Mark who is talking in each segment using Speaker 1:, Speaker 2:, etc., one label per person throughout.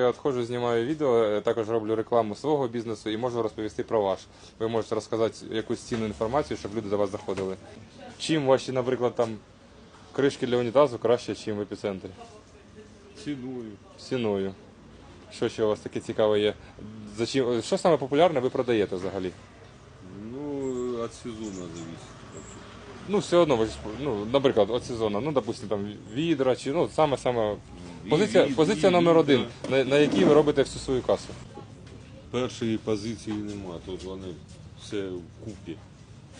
Speaker 1: Я відходжу, знімаю відео, е, також роблю рекламу свого бізнесу і можу розповісти про ваш. Ви можете розказати якусь цінну інформацію, щоб люди до вас заходили. Чим ваші, наприклад, там кришки для унітазу краще, ніж в епіцентрі?
Speaker 2: Ціною.
Speaker 1: Ціною. Що ще у вас таке цікаве є? За чим, що саме популярне ви продаєте взагалі?
Speaker 2: Ну, от сезона зависит.
Speaker 1: Ну, все одно, ви ж, ну, наприклад, от сезону, ну, допустим, там відра, чи ну, саме саме. Позиція, позиція номер один, на, на якій ви робите всю свою касу.
Speaker 2: Першої позиції нема, тут вони все вкупі.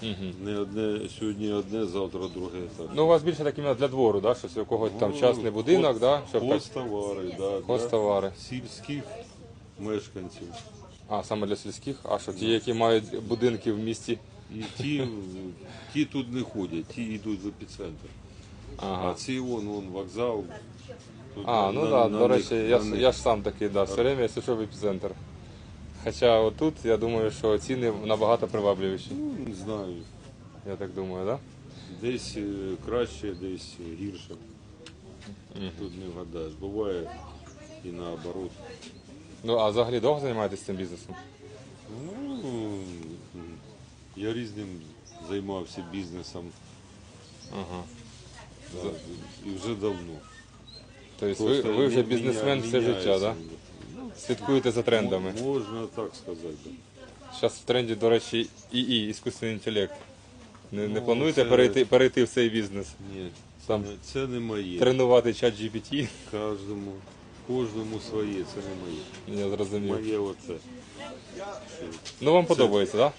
Speaker 1: Угу.
Speaker 2: Не одне, сьогодні одне, завтра друге. Так.
Speaker 1: Ну, у вас більше так іменно для двору, да? щось у когось там
Speaker 2: Ну,
Speaker 1: частний будинок, да? щоб так,
Speaker 2: да,
Speaker 1: хозтовари.
Speaker 2: для сільських мешканців.
Speaker 1: А, саме для сільських? А що, ті, які мають будинки в місті?
Speaker 2: І ті, ті тут не ходять, ті йдуть в епіцентр. А ці вон, вон вокзал. Тут
Speaker 1: А, ну
Speaker 2: на-
Speaker 1: так,
Speaker 2: на
Speaker 1: до
Speaker 2: них-
Speaker 1: речі, я,
Speaker 2: на
Speaker 1: ж-
Speaker 2: них.
Speaker 1: я ж сам такий, да, все время я сушов в епіцентр. Хоча отут, я думаю, що ціни набагато привабливіші.
Speaker 2: Ну, не знаю.
Speaker 1: Я так думаю, так?
Speaker 2: Десь е, краще, десь гірше. Тут не вгадаєш. Буває і наоборот.
Speaker 1: Ну, а взагалі довго займаєтесь цим бізнесом?
Speaker 2: Ну, я різним займався бізнесом
Speaker 1: Ага.
Speaker 2: І вже давно.
Speaker 1: Тобто ви,
Speaker 2: Просто
Speaker 1: ви вже бізнесмен все життя,
Speaker 2: міняється.
Speaker 1: так? Да? Слідкуєте за трендами.
Speaker 2: Можна так сказати. Да.
Speaker 1: Зараз в тренді, до речі, ІІ, іскусний інтелект. Не, не
Speaker 2: Ну,
Speaker 1: плануєте
Speaker 2: це-
Speaker 1: перейти, перейти в цей бізнес?
Speaker 2: Ні,
Speaker 1: Там
Speaker 2: це, це не моє.
Speaker 1: тренувати чат GPT?
Speaker 2: Кожному, кожному своє, це не моє.
Speaker 1: Я зрозумів.
Speaker 2: Моє оце.
Speaker 1: Ну вам подобається, так?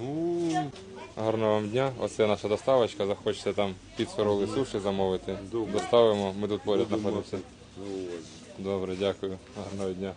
Speaker 2: Ну?
Speaker 1: Гарного вам дня. Оце наша доставочка. Захочете там піцу роли суші замовити. Доставимо. Ми тут поряд знаходимося. Добре, дякую. Гарного дня.